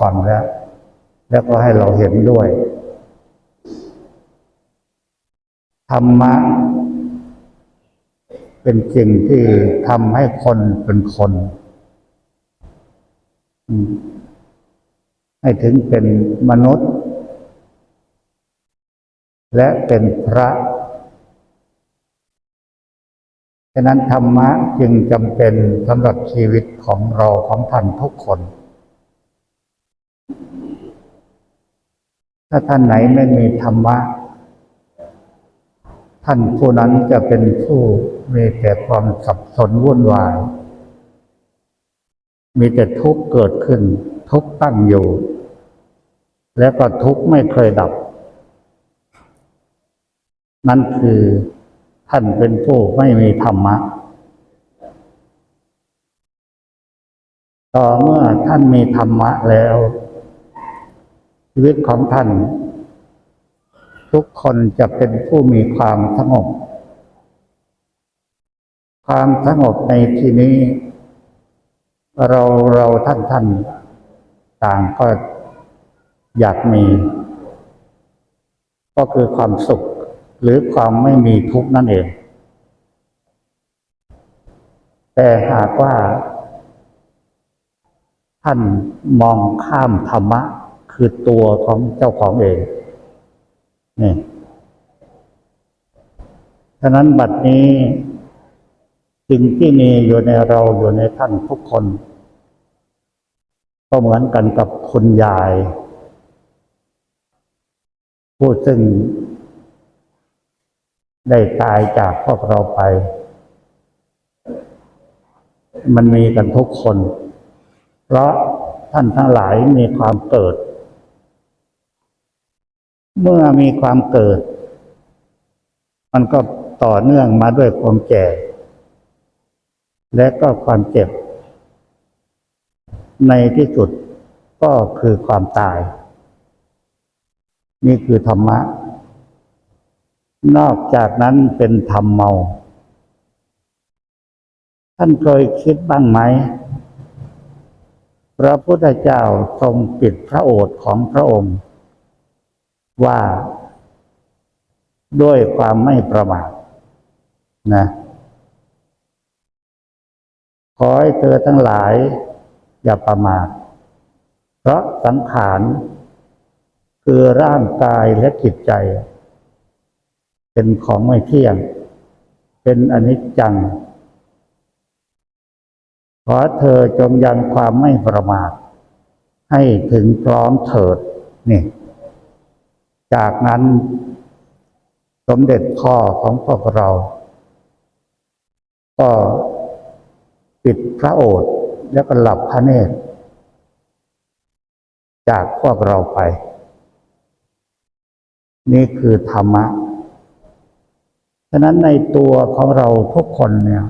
ฟังแล้ว แล้วก็ให้เราเห็นด้วย ธรรมะ เป็นสิ่งที่ทำให้คนเป็นคนให้ถึงเป็นมนุษย์ และเป็นพระฉะนั้นธรรมะจึงจำเป็นสำหรับชีวิตของเราของท่านทุกคน ถ้าท่านไหนไม่มีธรรมะ ท่านผู้นั้นจะเป็นผู้มีแต่ความสับสนวุ่นวาย มีแต่ทุกข์เกิดขึ้น ทุกข์ตั้งอยู่ แล้วก็ทุกข์ไม่เคยดับ นั่นคือท่านเป็นผู้ไม่มีธรรมะ ต่อเมื่อท่านมีธรรมะแล้ว ชีวิตของท่าน ทุกคนจะเป็นผู้มีความสงบ ความสงบในที่นี้ เราเราท่านท่านต่างก็อยากมี ก็คือความสุขหรือความไม่มีทุกข์นั่นเอง แต่หากว่า ท่านมองข้ามธรรมะ คือตัวของเจ้าของเองนี่ฉะนั้นบัดนี้สิ่งที่มีอยู่ในเราอยู่ในท่านทุกคน ก็เหมือนกันกับคุณยาย ผู้ซึ่ง ได้ตายจากพวกเราไป มันมีกันทุกคน เพราะท่านทั้งหลายมีความเกิด เมื่อมีความเกิด มันก็ต่อเนื่องมาด้วยความแก่ และก็ความเจ็บ ในที่สุดก็คือความตาย นี่คือธรรมะ นอกจากนั้นเป็นธรรมเมา ท่านเคยคิดบ้างไหม พระพุทธเจ้าทรงปิดพระโอษฐ์ของพระองค์ ว่าด้วยความไม่ประมาทนะ ขอให้เธอทั้งหลาย อย่าประมาท เพราะสังขารคือร่างกายและจิตใจ เป็นของไม่เที่ยง เป็นอนิจจัง ขอเธอจงยังความไม่ประมาท ให้ถึงพร้อมเถิดนี่ จากนั้นสมเด็จพ่อของพวกเรา ก็ปิดพระโอษฐ์แล้วก็หลับพระเนตร จากพวกเราไป นี่คือธรรมะฉะนั้นในตัวของเราทุกคนเนี่ย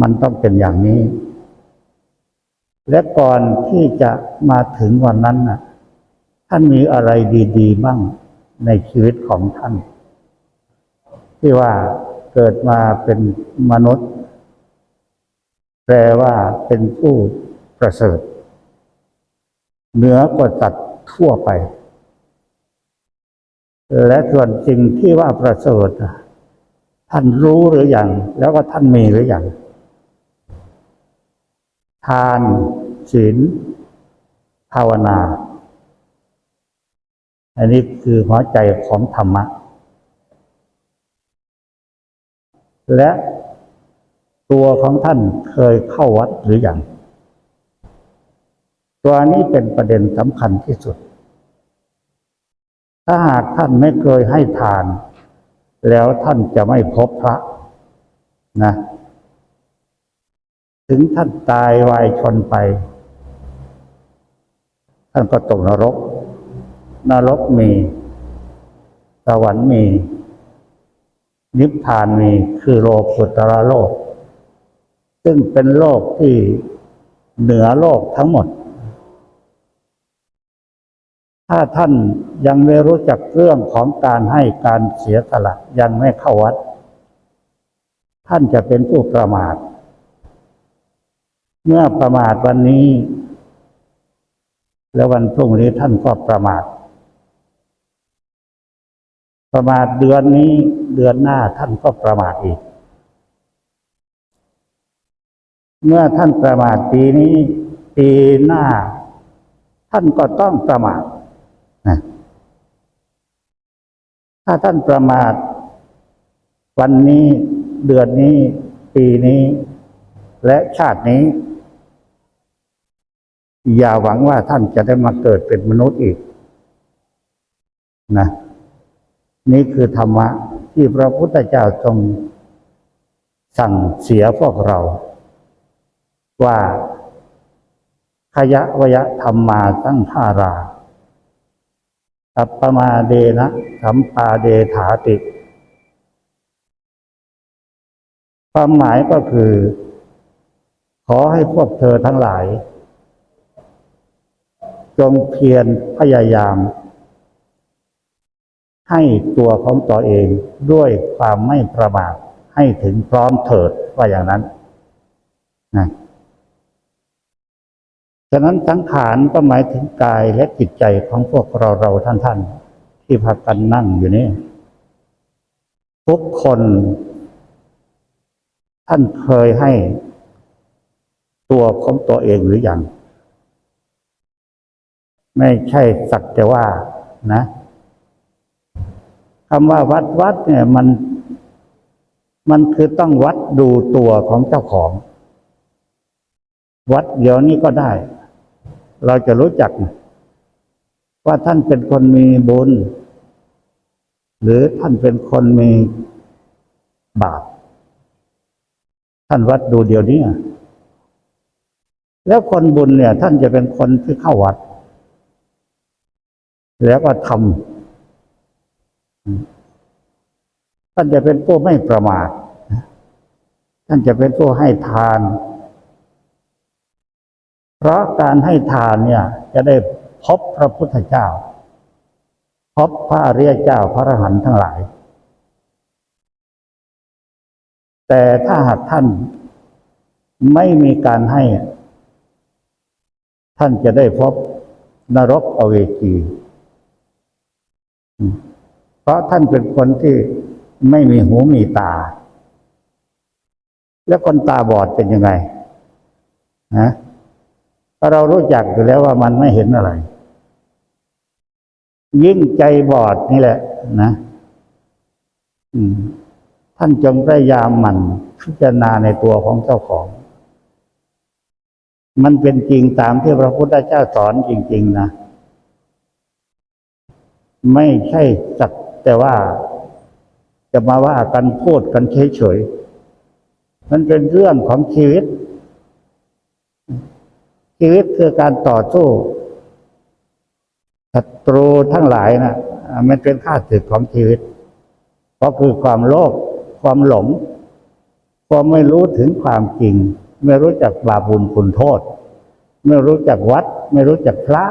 มันต้องเป็นอย่างนี้ และก่อนที่จะมาถึงวันนั้นน่ะ ท่านมีอะไรดีๆบ้างในชีวิตของท่าน ที่ว่าเกิดมาเป็นมนุษย์ แปลว่าเป็นผู้ประเสริฐ เหนือกว่าสัตว์ทั่วไป และส่วนสิ่งที่ว่าประเสริฐท่านรู้หรืออยัง แล้วก็ท่านมีหรืออยังทานศีลภาวนา อันนี้คือหัวใจของธรรมะ และตัวของท่านเคยเข้าวัดหรืออยัง ตัวนี้เป็นประเด็นสำคัญที่สุด ถ้าหากท่านไม่เคยให้ทาน แล้วท่านจะไม่พบพระนะ ถึงท่านตายวายชนไป ท่านก็ตกนรก นรกมี สวรรค์มี นิพพานมีคือโลกุตระโลก ซึ่งเป็นโลกที่เหนือโลกทั้งหมด ถ้าท่านยังไม่รู้จักเรื่องของการให้การเสียสละยังไม่เข้าวัด ท่านจะเป็นผู้ประมาท เมื่อประมาทวันนี้ แล้ววันพรุ่งนี้ท่านก็ประมาท ประมาทเดือนนี้เดือนหน้าท่านก็ประมาทอีก เมื่อท่านประมาทปีนี้ ปีหน้า ท่านก็ต้องประมาทนะถ้าท่านประมาท วันนี้เดือนนี้ ปีนี้ และชาตินี้ อย่าหวังว่าท่านจะได้มาเกิดเป็นมนุษย์อีก นะ นี่คือธรรมะที่พระพุทธเจ้าทรงสั่งเสียพวกเรา ว่าขยะวยะธรรมาตั้งท่าราอัปปมาเดนะสัมปาเดถาติ ความหมายก็คือ ขอให้พวกเธอทั้งหลาย จงเพียรพยายาม ให้ตัวของตัวเองด้วยความไม่ประมาทให้ถึงพร้อมเถิดว่าอย่างนั้นนะฉะนั้นสังขารก็หมายถึงกายและจิตใจของพวกเราเราท่านท่านๆที่พักกันนั่งอยู่นี่ทุกคน ท่านเคยให้ตัวของตัวเองหรืออยัง ไม่ใช่สักแต่ว่านะ คำว่าวัดวัดเนี่ยมัน มันคือต้องวัดดูตัวของเจ้าของ วัดเดี๋ยวนี้ก็ได้ เราจะรู้จัก ว่าท่านเป็นคนมีบุญ หรือท่านเป็นคนมีบาป ท่านวัดดูเดี๋ยวนี้แล้วคนบุญเนี่ย ท่านจะเป็นคนที่เข้าวัด แล้วก็ทำ ท่านจะเป็นผู้ไม่ประมาทท่านจะเป็นผู้ให้ทาน เพราะการให้ทานเนี่ย จะได้พบพระพุทธเจ้า พบพระอริยเจ้าพระอรหันต์ทั้งหลาย แต่ถ้าหากท่านไม่มีการให้ ท่านจะได้พบนรกอเวจี ราะท่านเป็นคนที่ไม่มีหูมีตา แล้วคนตาบอดเป็นยังไงนะเรารู้จักอยู่แล้วว่ามันไม่เห็นอะไร ยิ่งใจบอดนี่แหละ นะท่านจงพยายามหมันพิจารณาในตัวของเจ้าของ มันเป็นจริงตามที่พระพุทธเจ้าสอนจริง ๆ นะ ไม่ใช่สัก แต่ว่าจะมาว่ากันพูดกันเฉยๆมันเป็นเรื่องของชีวิต ชีวิตคือการต่อสู้ศัตรูทั้งหลายนะมันเป็นค่าศึกของชีวิตเพราะคือความโลภความหลง ความไม่รู้ถึงความจริง ไม่รู้จักบาปบุญคุณโทษ ไม่รู้จักวัด ไม่รู้จักพระ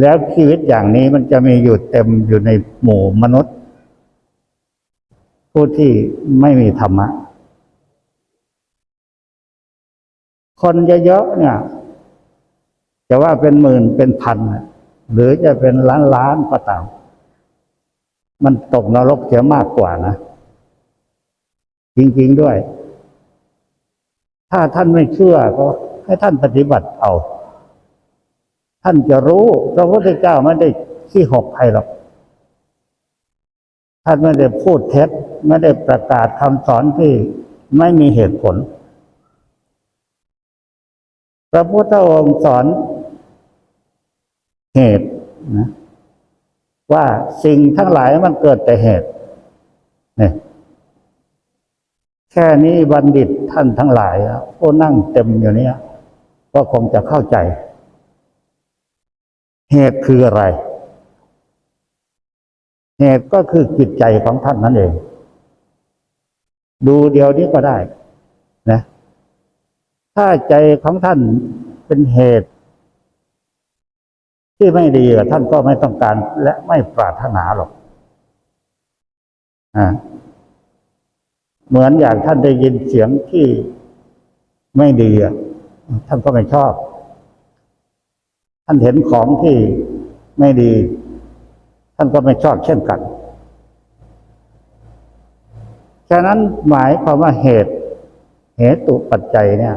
แล้วชีวิตอย่างนี้มันจะมีอยู่เต็มอยู่ในหมู่มนุษย์ ผู้ที่ไม่มีธรรมะ คนเยอะๆเนี่ยจะว่าเป็นหมื่นเป็นพัน หรือจะเป็นล้านล้านก็ตาม มันตกนรกเสียมากกว่านะ จริงๆด้วย ถ้าท่านไม่เชื่อก็ให้ท่านปฏิบัติเอา ท่านจะรู้พระพุทธเจ้าไม่ได้ขี้หกใครหรอก ท่านไม่ได้พูดเท็จไม่ได้ประกาศคำสอนที่ไม่มีเหตุผล พระพุทธองค์สอนเหตุนะว่าสิ่งทั้งหลายมันเกิดแต่เหตุเนี่ยแค่นี้บัณฑิตท่านทั้งหลายผู้นั่งเต็มอยู่เนี้ยก็คงจะเข้าใจ เหตุคืออะไร เหตุก็คือจิตใจของท่านนั่นเอง ดูเดียวนี้ก็ได้ นะ ถ้าใจของท่านเป็นเหตุ ที่ไม่ดีท่านก็ไม่ต้องการและไม่ปรารถนาหรอกอ่าเหมือนอย่างท่านได้ยินเสียงที่ไม่ดีอะท่านก็ไม่ชอบ ท่านเห็นของที่ไม่ดี ท่านก็ไม่ชอบเช่นกัน ฉะนั้นหมายความว่าเหตุ เหตุปัจจัยเนี่ย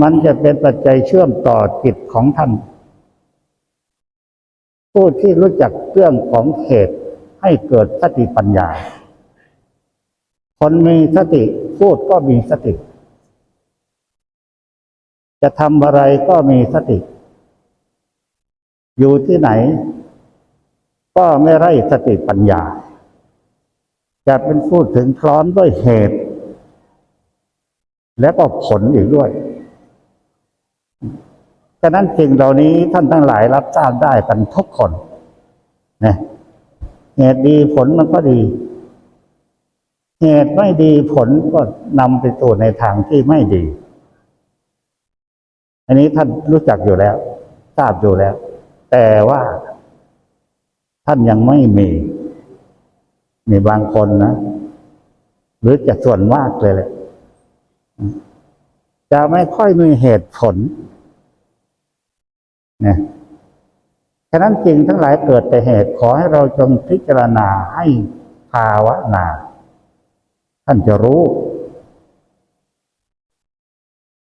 มันจะเป็นปัจจัยเชื่อมต่อจิตของท่าน ผู้ที่รู้จักเรื่องของเหตุให้เกิดสติปัญญา คนมีสติพูดก็มีสติ จะทำอะไรก็มีสติ อยู่ที่ไหน ก็ไม่ไร้สติปัญญา จะเป็นพูดถึงพร้อมด้วยเหตุ และก็ผลอีกด้วยฉะนั้นสิ่งเหล่านี้ท่านทั้งหลายรับทราบได้กันทุกคนนะเหตุดีผลมันก็ดี เหตุไม่ดีผลก็นำไปสู่ในทางที่ไม่ดี อันนี้ท่านรู้จักอยู่แล้ว ทราบอยู่แล้ว แต่ว่า ท่านยังไม่มี มีบางคนนะ หรือจะส่วนมากเลยแหละจะไม่ค่อยมีเหตุผลนะฉะนั้นจริงทั้งหลายเกิดแต่เหตุขอให้เราจงพิจารณาให้ภาวนา ท่านจะรู้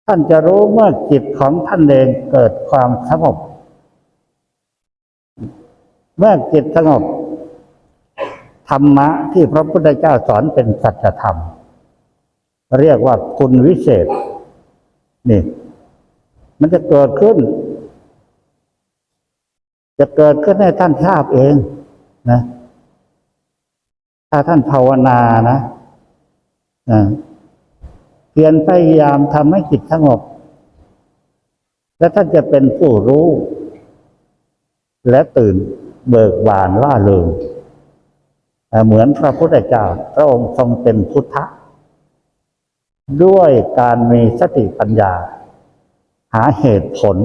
ท่านจะรู้เมื่อจิตของท่านเองเกิดความสงบ เมื่อจิตสงบ ธรรมะที่พระพุทธเจ้าสอนเป็นสัจธรรม เรียกว่าคุณวิเศษ นี่ มันจะเกิดขึ้น จะเกิดขึ้นให้ท่านทราบเองนะ ถ้าท่านภาวนานะนะเพียรพยายามทำให้จิตสงบ และท่านจะเป็นผู้รู้ และตื่น เบิกบานล่าเริงอ่าเหมือนพระพุทธเจ้าพระองค์ทรงเป็นพุทธะ ด้วยการมีสติปัญญา หาเหตุผล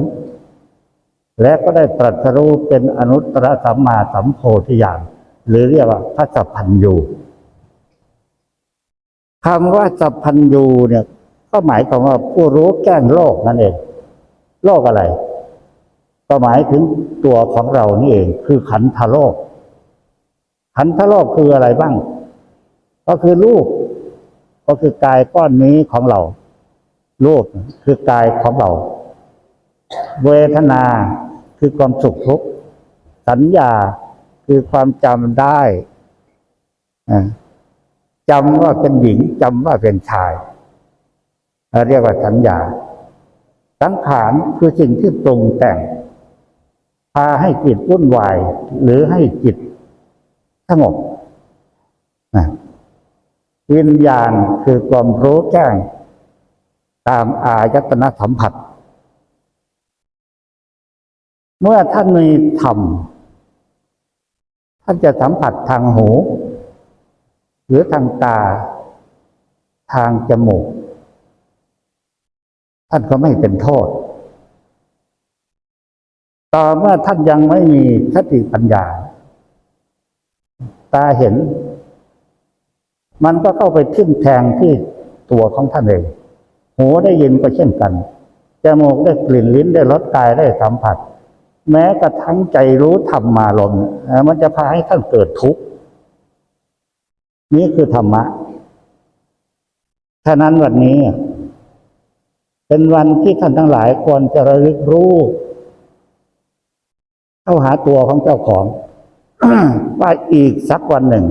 และก็ได้ตรัสรู้เป็นอนุตตรสัมมาสัมโพธิญาณหรือเรียกว่าพระสัพพัญญูคำว่าสัพพัญญูเนี่ย ก็หมายความว่าผู้รู้แก้งโลกนั่นเอง โลกอะไร ก็หมายถึงตัวของเรานี่เอง คือขันธโลก ขันธโลกคืออะไรบ้าง ก็คือรูป ก็คือกายก้อนนี้ของเรา รูปคือกายของเรา เวทนาคือความสุขทุกข์สัญญาคือความจำได้จำว่าเป็นหญิงจำว่าเป็นชายเอ่อเรียกว่าสัญญา สังขารคือสิ่งที่ปรุงแต่ง พาให้จิตวุ่นวาย หรือให้จิตสงบนะวิญญาณคือความรู้แจ้ง ตามอายตนะสัมผัส เมื่อท่านมีธรรม ท่านจะสัมผัสทางหู หรือทางตา ทางจมูก ท่านก็ไม่เป็นโทษ ต่อเมื่อท่านยังไม่มีสติปัญญา ตาเห็น มันก็เข้าไปทิ่มแทงที่ตัวของท่านเอง หูได้ยินก็เช่นกัน จมูกได้กลิ่นลิ้นได้รสกายได้สัมผัส แม้กระทั่งใจรู้ธรรมมาลมมันจะพาให้ท่านเกิดทุกข์ นี่คือธรรมะฉะนั้นวันนี้ เป็นวันที่ท่านทั้งหลายควรจะระลึกรู้ เข้าหาตัวของเจ้าของว่าอีกสักวันหนึ่ง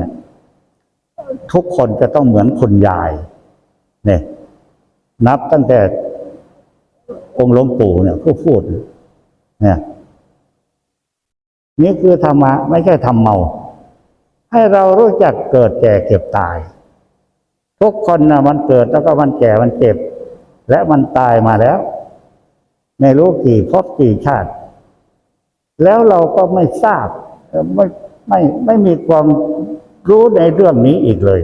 ทุกคนจะต้องเหมือนคุณยาย เนี่ย นับตั้งแต่องค์หลวงปู่เนี่ยผู้พูด เนี่ย นี่คือธรรมะไม่ใช่ทำเมา ให้เรารู้จักเกิดแก่เก็บตาย ทุกคนนะมันเกิดแล้วก็มันแก่มันเจ็บ และมันตายมาแล้ว ไม่รู้กี่ภพกี่ชาติ แล้วเราก็ไม่ทราบไม่ไม่ไม่มีความรู้ในเรื่องนี้อีกเลย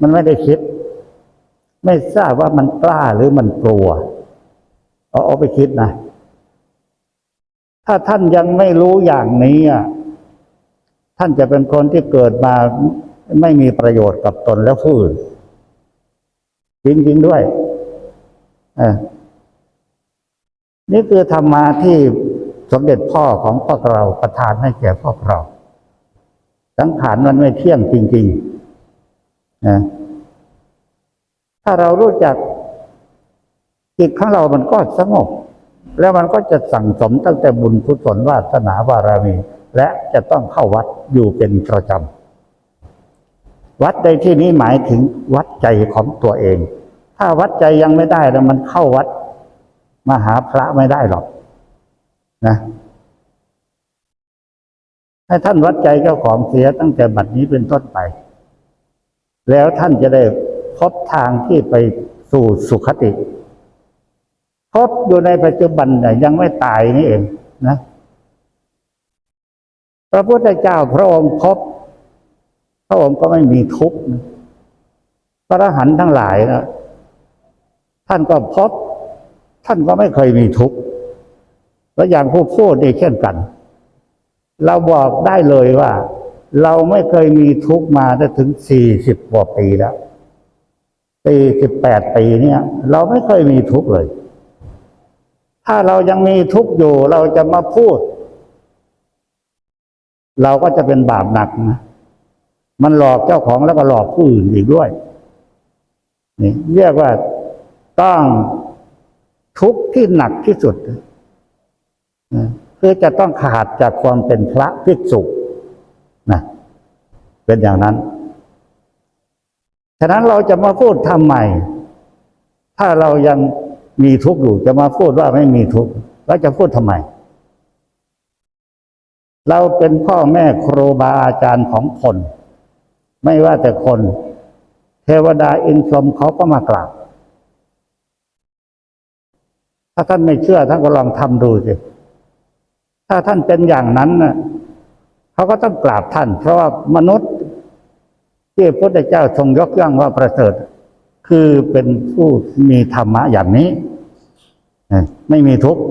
มันไม่ได้คิด ไม่ทราบว่ามันกล้าหรือมันกลัวเอาเอาไปคิดนะ ถ้าท่านยังไม่รู้อย่างนี้อะท่านจะเป็นคนที่เกิดมาไม่มีประโยชน์กับตนและผู้อื่นจริงๆด้วยออนี่คือธรรมะที่ สมเด็จพ่อของพวกเราประทานให้แก่พวกเรา สังขารมันไม่เที่ยงจริงๆนะถ้าเรารู้จักจิตของเรามันก็สงบ แล้วมันก็จะสั่งสมตั้งแต่บุญกุศลวาสนาบารมี และจะต้องเข้าวัดอยู่เป็นประจำวัดในที่นี้หมายถึงวัดใจของตัวเอง ถ้าวัดใจยังไม่ได้แล้วมันเข้าวัดมาหาพระไม่ได้หรอก นะ ให้ท่านวัดใจเจ้าของเสียตั้งแต่บัดนี้เป็นต้นไป แล้วท่านจะได้พบทางที่ไปสู่สุขติพบอยู่ในปัจจุบันเนี่ยยังไม่ตายนี่เองนะพระพุทธเจ้าพระองค์พบพระองค์ก็ไม่มีทุกข์พระอรหันต์ทั้งหลายนะท่านก็พบ ท่านก็ไม่เคยมีทุกข์ แล้วอย่างผู้พูดนี่เช่นกัน เราบอกได้เลยว่า เราไม่เคยมีทุกมาได้ถึงสี่สิบกว่าปีแล้วสี่สิบแปดปีเนี่ย เราไม่เคยมีทุกเลย ถ้าเรายังมีทุกอยู่ เราจะมาพูด เราก็จะเป็นบาปหนักนะมันหลอกเจ้าของแล้วก็หลอกผู้อื่นอีกด้วยนี่เรียกว่าต้องทุกข์ที่หนักที่สุด คือจะต้องขาดจากความเป็นพระภิกษุนะเป็นอย่างนั้น ฉะนั้นเราจะมาพูดทำไม ถ้าเรายังมีทุกข์อยู่จะมาพูดว่าไม่มีทุกข์แล้วจะพูดทำไม เราเป็นพ่อแม่ครูบาอาจารย์ของคน ไม่ว่าแต่คน เทวดาอินทรมเขาก็มากราบถ้าท่านไม่เชื่อท่านก็ลองทำดูสิ ถ้าท่านเป็นอย่างนั้นเขาก็ต้องกราบท่าน เพราะว่ามนุษย์ที่พระพุทธเจ้าทรงยกย่องว่าประเสริฐ คือเป็นผู้มีธรรมะอย่างนี้ ไม่มีทุกข์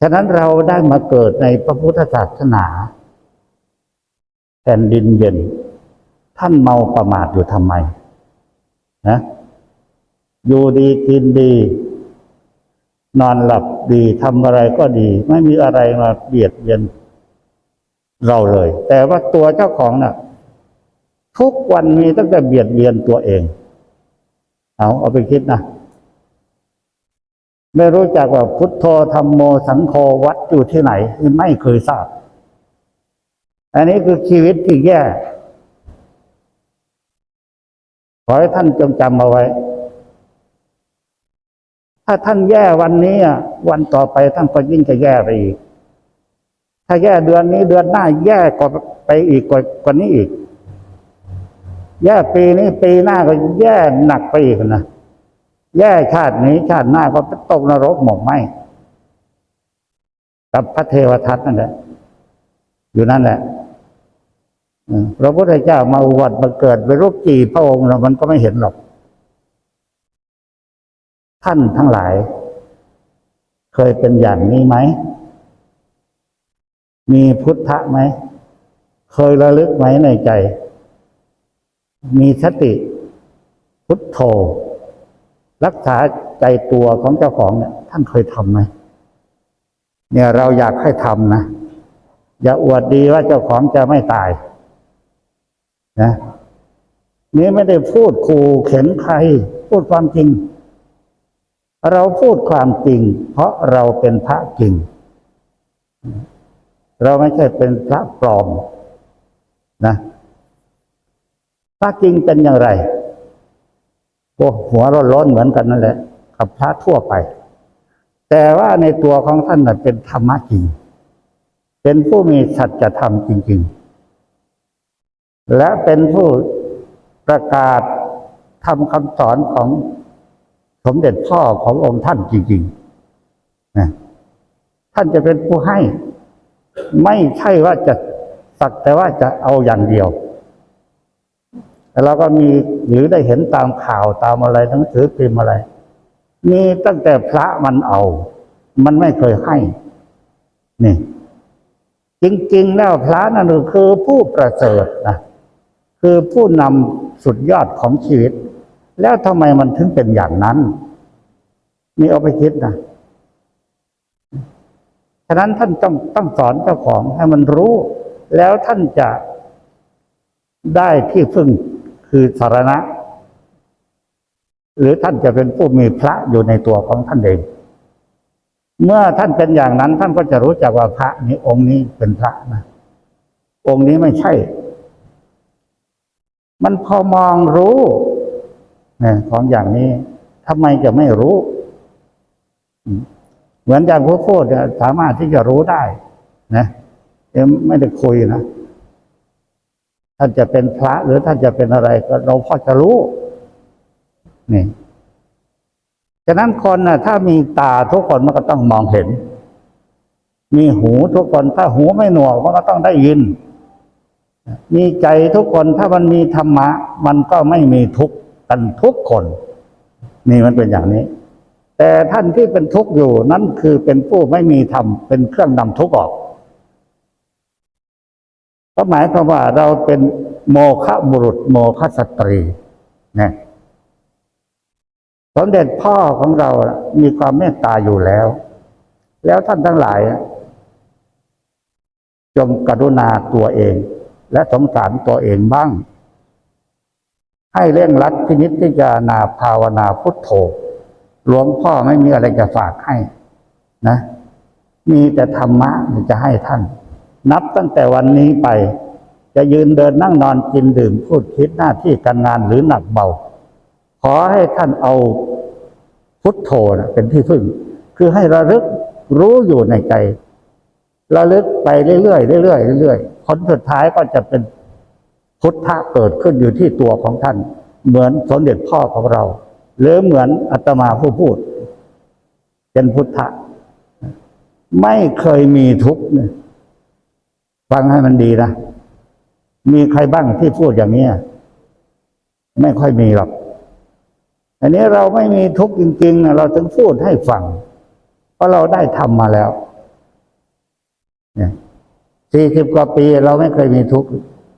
ฉะนั้นเราได้มาเกิดในพระพุทธศาสนาแผ่นดินเย็น ท่านเมาประมาทอยู่ทำไมนะอยู่ดีกินดี นอนหลับดีทำอะไรก็ดี ไม่มีอะไรมาเบียดเบียนเราเลย แต่ว่าตัวเจ้าของน่ะ ทุกวันมีตั้งแต่เบียดเบียนตัวเอง เอาเอาไปคิดนะไม่รู้จักว่าพุทโธธรรมโมสังโฆวัดอยู่ที่ไหน ไม่เคยทราบ อันนี้คือชีวิตที่แย่ ขอให้ท่านจงจำเอาไว้ ถ้าท่านแย่วันนี้วันต่อไปท่านก็ยิ่งจะแย่ไปอีก ถ้าแย่เดือนนี้เดือนหน้าแย่กว่าไปอีกกว่ากว่านี้อีก แย่ปีนี้ปีหน้าก็แย่หนักไปอีกนะแย่ชาตินี้ชาติหน้าก็ตกนรกหมกไหมกับพระเทวทัตนั่นแหละอยู่นั่นแหละพระพุทธเจ้ามาอุบัติมาเกิดไปรูปกี่พระองค์มันก็ไม่เห็นหรอก ท่านทั้งหลาย เคยเป็นอย่างนี้ไหม มีพุทธะไหม เคยระลึกไหมในใจ มีสติ พุทโธรักษาใจตัวของเจ้าของเนี่ย ท่านเคยทำไหมเนี่ยเราอยากให้ทำนะ อย่าอวดดีว่าเจ้าของจะไม่ตาย นะนี่ไม่ได้พูดขู่เข็นใคร พูดความจริง เราพูดความจริง เพราะเราเป็นพระจริง เราไม่ใช่เป็นพระปลอมนะพระจริงเป็นอย่างไรโอ้หัวร้อนๆเหมือนกันนั่นแหละ กับพระทั่วไป แต่ว่าในตัวของท่านน่ะเป็นธรรมะจริง เป็นผู้มีสัจธรรมจริง ๆ และเป็นผู้ประกาศทำคำสอนของ สมเด็จพ่อขององค์ท่านจริงๆนะท่านจะเป็นผู้ให้ ไม่ใช่ว่าจะสักแต่ว่าจะเอาอย่างเดียวแต่เราก็มีหรือได้เห็นตามข่าวตามอะไรหนังสือพิมพ์อะไร มีตั้งแต่พระมันเอา มันไม่เคยให้ นี่ จริง ๆ แล้วพระนั่นคือผู้ประเสริฐนะคือผู้นำสุดยอดของชีวิต แล้วทำไมมันถึงเป็นอย่างนั้น นี่เอาไปคิดนะฉะนั้นท่านต้องต้องสอนเจ้าของให้มันรู้ แล้วท่านจะได้ที่พึ่งคือสารณะ หรือท่านจะเป็นผู้มีพระอยู่ในตัวของท่านเอง เมื่อท่านเป็นอย่างนั้น ท่านก็จะรู้จักว่าพระนี้องค์นี้เป็นพระนะองค์นี้ไม่ใช่ มันพอมองรู้ ของอย่างนี้ทำไมจะไม่รู้ เหมือนอย่างผู้พูดสามารถที่จะรู้ได้ นะเอ็มไม่ได้คุยนะท่านจะเป็นพระหรือท่านจะเป็นอะไรก็เราพอจะรู้ นี่ฉะนั้นคนนะถ้ามีตาทุกคนมันก็ต้องมองเห็น มีหูทุกคนถ้าหูไม่หนวกมันก็ต้องได้ยิน มีใจทุกคนถ้ามันมีธรรมะ มันก็ไม่มีทุกข์ กันทุกคน นี่มันเป็นอย่างนี้ แต่ท่านที่เป็นทุกข์อยู่นั่นคือเป็นผู้ไม่มีธรรมเป็นเครื่องนำทุกข์ออกก็หมายความว่าเราเป็นโมฆะบุรุษโมฆะสตรีนะสมเด็จพ่อของเรามีความเมตตาอยู่แล้ว แล้วท่านทั้งหลาย จงกรุณาตัวเอง และสงสารตัวเองบ้าง ให้เร่งรัดพินิจพิจารณาภาวนาพุทโธหลวงพ่อไม่มีอะไรจะฝากให้นะ มีแต่ธรรมะจะให้ท่าน นับตั้งแต่วันนี้ไป จะยืนเดินนั่งนอนกินดื่มพูดคิดหน้าที่การงานหรือหนักเบา ขอให้ท่านเอาพุทโธนะเป็นที่พึ่ง คือให้ระลึกรู้อยู่ในใจ ระลึกไปเรื่อยๆเรื่อยๆเรื่อยๆผลสุดท้ายก็จะเป็น พุทธะเกิดขึ้นอยู่ที่ตัวของท่าน เหมือนสมเด็จพ่อของเรา หรือเหมือนอาตมาผู้พูด เป็นพุทธะ ไม่เคยมีทุกข์ฟังให้มันดีนะ มีใครบ้างที่พูดอย่างนี้ไม่ค่อยมีหรอก อันนี้เราไม่มีทุกข์จริงๆ เราถึงพูดให้ฟัง เพราะเราได้ทำมาแล้วสี่สิบกว่าปีเราไม่เคยมีทุกข์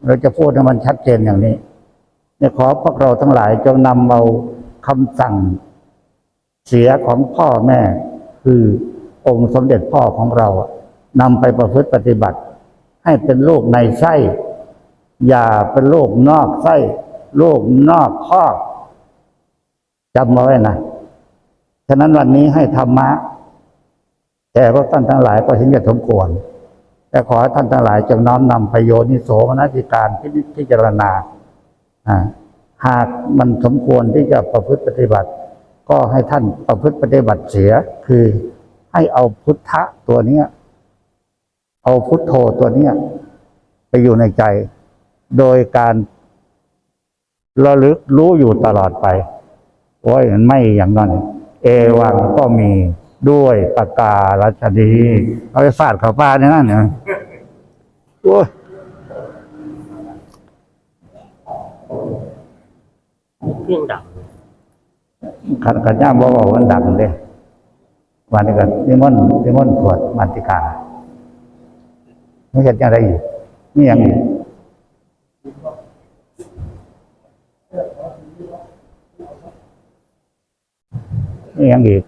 เราจะพูดให้มันชัดเจนอย่างนี้เนี่ยขอพวกเราทั้งหลายจงนำเอาคำสั่ง เสียของพ่อแม่ คือองค์สมเด็จพ่อของเราอะนำไปประพฤติปฏิบัติ ให้เป็นลูกในไส้อย่าเป็นลูกนอกไส้ลูกนอกคอกจำมาไว้นะฉะนั้นวันนี้ให้ธรรมะแต่พวกท่านทั้งหลายก็เห็นจะสมควร แต่ขอให้ท่านทั้งหลายจงน้อมนำประโยชน์นิโสมนสิการพินิจพิจารณาอ่าหากมันสมควรที่จะประพฤติปฏิบัติ ก็ให้ท่านประพฤติปฏิบัติเสีย คือให้เอาพุทธะตัวเนี้ย เอาพุทโธตัวเนี้ย ไปอยู่ในใจ โดยการระลึกรู้อยู่ตลอดไปโอ้ยมันไม่อย่างนั้นเอวังก็มี ด้วยปากการัชดีเอาไปฟาดเขาป้าเนี่ยนั่นเนี่ยโอ้ยเครื่องดับขันขันย่ามบอกว่ามันดังเลยวันนี้ก็นิมนต์นิมนต์สวดมันติกาไม่เห็นยังไงอีกนี่ยังอีกนี่ยังอีก